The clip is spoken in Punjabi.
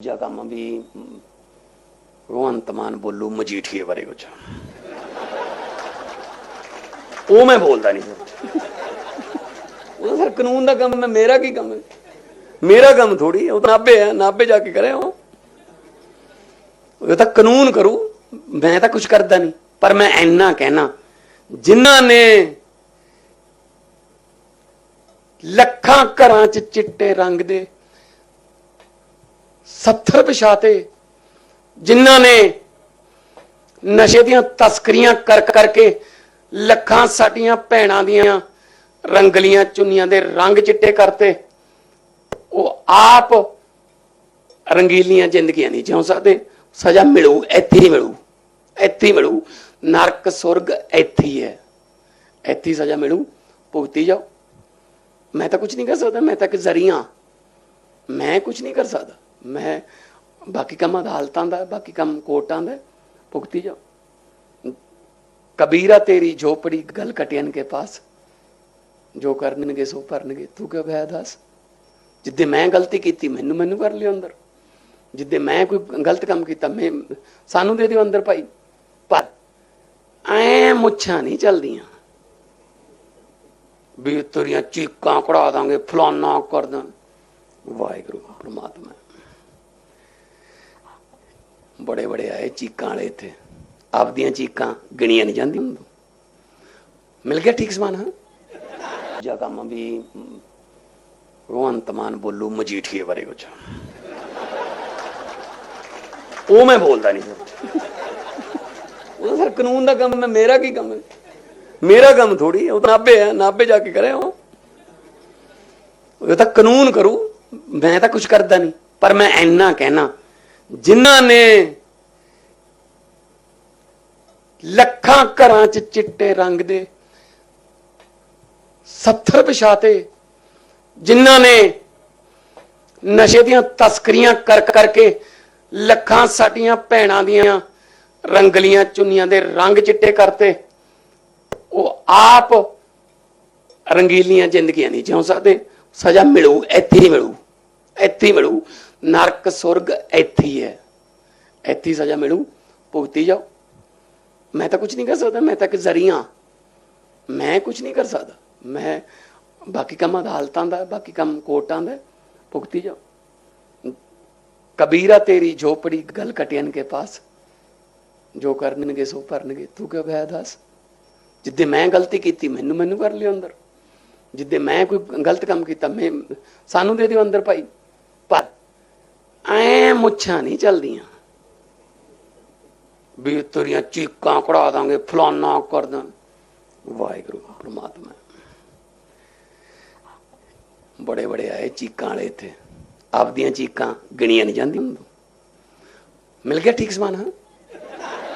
ਦੂਜਾ ਕੰਮ ਵੀ ਮ, ਭਗਵੰਤ ਮਾਨ ਬੋਲੂ ਮਜੀਠੀਏ ਬਾਰੇ ਕੁਝ ਉਹ ਮੈਂ ਬੋਲਦਾ ਨਹੀਂ। ਉਹ ਸਰ ਕਾਨੂੰਨ ਦਾ ਕੰਮ ਹੈ ਮੇਰਾ ਕੀ ਕੰਮ ਹੈ? ਮੇਰਾ ਕੰਮ ਥੋੜੀ ਉਹ ਤਾਂ ਨਾਭੇ ਹੈ ਨਾਭੇ ਜਾ ਕੇ ਕਰੇ ਉਹ। ਉਹ ਤਾਂ ਕਾਨੂੰਨ ਕਰੂ ਮੈਂ ਤਾਂ ਕੁਝ ਕਰਦਾ ਨਹੀਂ ਪਰ ਮੈਂ ਇੰਨਾ ਕਹਿਣਾ ਜਿਨ੍ਹਾਂ ਨੇ ਲੱਖਾਂ ਘਰਾਂ 'ਚ ਚਿੱਟੇ ਰੰਗ ਦੇ 70 ਪਛਾਤੇ ਜਿਨ੍ਹਾਂ ਨੇ ਨਸ਼ੇ ਦੀਆਂ ਤਸਕਰੀਆਂ ਕਰ ਕਰਕੇ ਲੱਖਾਂ ਸਾਡੀਆਂ ਭੈਣਾਂ ਦੀਆਂ ਰੰਗਲੀਆਂ ਚੁੰਨੀਆਂ ਦੇ ਰੰਗ ਚਿੱਟੇ ਕਰਤੇ, ਉਹ ਆਪ ਰੰਗੀਲੀਆਂ ਜ਼ਿੰਦਗੀਆਂ ਨਹੀਂ ਜਿਉਂ ਸਕਦੇ। ਸਜ਼ਾ ਮਿਲੂ, ਇੱਥੇ ਹੀ ਮਿਲੂ, ਇੱਥੇ ਹੀ ਮਿਲੂ। ਨਰਕ, ਸੁਰਗ ਇੱਥੇ ਹੀ ਹੈ। ਇੱਥੇ ਸਜ਼ਾ ਮਿਲੂ। ਭੁਗਤੀ ਜਾਓ। ਮੈਂ ਤਾਂ ਕੁਝ ਨਹੀਂ ਕਰ ਸਕਦਾ, ਮੈਂ ਤਾਂ ਇੱਕ ਜ਼ਰੀਆ ਮੈਂ ਕੁਝ ਨਹੀਂ ਕਰ ਸਕਦਾ। ਮੈਂ ਬਾਕੀ ਕੰਮ ਅਦਾਲਤਾਂ ਦਾ, ਬਾਕੀ ਕੰਮ ਕੋਰਟਾਂ ਦਾ, ਭੁਗਤੀ ਜਾਓ ਕਬੀਰਾ ਤੇਰੀ ਝੋਪੜੀ ਗਲ ਕਟਿਆਨ ਕੇ ਪਾਸ। ਜੋ ਕਰਨਗੇ ਸੋ ਭਰਨਗੇ। ਤੂੰ ਕਿਉਂ ਗਿਆ ਦੱਸ? ਜਿੱਦੇ ਮੈਂ ਗਲਤੀ ਕੀਤੀ, ਮੈਨੂੰ ਮੈਨੂੰ ਕਰ ਲਿਓ ਅੰਦਰ। ਜਿੱਦੇ ਮੈਂ ਕੋਈ ਗਲਤ ਕੰਮ ਕੀਤਾ, ਮੈਂ ਸਾਨੂੰ ਦੇ ਦਿਓ ਅੰਦਰ ਭਾਈ। ਪਰ ਐ ਮੁੱਛਾਂ ਨਹੀਂ ਚਲਦੀਆਂ। ਵੀ ਤੇਰੀਆਂ ਚੀਕਾਂ ਕਢਾ ਦਾਂਗੇ, ਫਲਾਨਾ ਕਰ ਦਾਂ। ਵਾਹਿਗੁਰੂ, ਪ੍ਰਮਾਤਮਾ। ਬੜੇ ਬੜੇ ਆਏ ਚੀਕਾਂ ਵਾਲੇ ਇੱਥੇ। ਆਪਦੀਆਂ ਚੀਕਾਂ ਗਿਣੀਆਂ ਨਹੀਂ ਜਾਂਦੀਆਂ। ਮਿਲ ਗਿਆ ਠੀਕ ਸਮਾਨ ਹਾਂ? ਜਾ ਕੰਮ ਵੀ ਮ, ਭਗਵੰਤ ਮਾਨ ਬੋਲੂ ਮਜੀਠੀਏ ਬਾਰੇ ਕੁਝ ਉਹ ਮੈਂ ਬੋਲਦਾ ਨਹੀਂ। ਉਹ ਸਰ ਕਾਨੂੰਨ ਦਾ ਕੰਮ ਹੈ ਮੇਰਾ ਕੀ ਕੰਮ ਹੈ? ਮੇਰਾ ਕੰਮ ਥੋੜੀ ਉਹ ਤਾਂ ਨਾਭੇ ਹੈ ਨਾਭੇ ਜਾ ਕੇ ਕਰਿਆ ਉਹ। ਉਹ ਤਾਂ ਕਾਨੂੰਨ ਕਰੂ ਮੈਂ ਤਾਂ ਕੁਝ ਕਰਦਾ ਨਹੀਂ ਪਰ ਮੈਂ ਇੰਨਾ ਕਹਿਣਾ ਜਿਨ੍ਹਾਂ ਨੇ ਲੱਖਾਂ ਘਰਾਂ 'ਚ ਚਿੱਟੇ ਰੰਗ ਦੇ 70 ਵਿਛਾਤੇ, ਜਿਨ੍ਹਾਂ ਨੇ ਨਸ਼ੇ ਦੀਆਂ ਤਸਕਰੀਆਂ ਕਰ ਕਰਕੇ ਲੱਖਾਂ ਸਾਡੀਆਂ ਭੈਣਾਂ ਦੀਆਂ ਰੰਗਲੀਆਂ ਚੁੰਨੀਆਂ ਦੇ ਰੰਗ ਚਿੱਟੇ ਕਰਤੇ, ਉਹ ਆਪ ਰੰਗੀਲੀਆਂ ਜ਼ਿੰਦਗੀਆਂ ਨਹੀਂ ਜਿਉਂ ਸਕਦੇ, ਸਜ਼ਾ ਮਿਲੂ, ਇੱਥੇ ਹੀ ਮਿਲੂ। ਇੱਥੇ ਮਿਲੂ। ਨਰਕ ਸੁਰਗ ਇੱਥੇ ਹੈ ਇੱਥੇ ਸਜ਼ਾ ਮਿਲੂ। ਭੁਗਤੀ ਜਾਓ। ਮੈਂ ਤਾਂ ਕੁਝ ਨਹੀਂ ਕਰ ਸਕਦਾ। ਮੈਂ ਤਾਂ ਇੱਕ ਜ਼ਰੀਆ ਮੈਂ ਕੁਝ ਨਹੀਂ ਕਰ ਸਕਦਾ। ਮੈਂ ਬਾਕੀ ਕੰਮ ਅਦਾਲਤਾਂ ਦਾ, ਬਾਕੀ ਕੰਮ ਕੋਰਟਾਂ ਦਾ, ਭੁਗਤੀ ਜਾਓ। ਕਬੀਰਾ ਤੇਰੀ ਝੋਪੜੀ, ਗਲ ਕਟਿਆਨ ਕੇ ਪਾਸ। ਜੋ ਕਰਨਗੇ ਸੋ ਭਰਨਗੇ। ਤੂੰ ਕਿਉਂ ਗਿਆ ਦੱਸ? ਜਿੱਦੇ ਮੈਂ ਗਲਤੀ ਕੀਤੀ, ਮੈਨੂੰ ਮੈਨੂੰ ਕਰ ਲਿਓ ਅੰਦਰ। ਜਿੱਦੇ ਮੈਂ ਕੋਈ ਗਲਤ ਕੰਮ ਕੀਤਾ, ਮੈਂ ਸਾਨੂੰ ਦੇ ਦਿਓ ਅੰਦਰ ਭਾਈ। ਪਰ ਐ ਮੁੱਛਾਂ ਨਹੀਂ ਚਲਦੀਆਂ। ਵੀ ਤੇਰੀਆਂ ਚੀਕਾਂ ਕਢਾ ਦਾਂਗੇ, ਫਲਾਨਾ ਕਰ ਦਾਂ। ਵਾਹਿਗੁਰੂ, ਪ੍ਰਮਾਤਮਾ। ਬੜੇ ਬੜੇ ਆਏ ਚੀਕਾਂ ਵਾਲੇ ਇੱਥੇ। ਆਪਦੀਆਂ ਚੀਕਾਂ ਗਿਣੀਆਂ ਨਹੀਂ ਜਾਂਦੀਆਂ। ਮਿਲ ਗਿਆ ਠੀਕ ਸਮਾਨ, ਹਾਂ?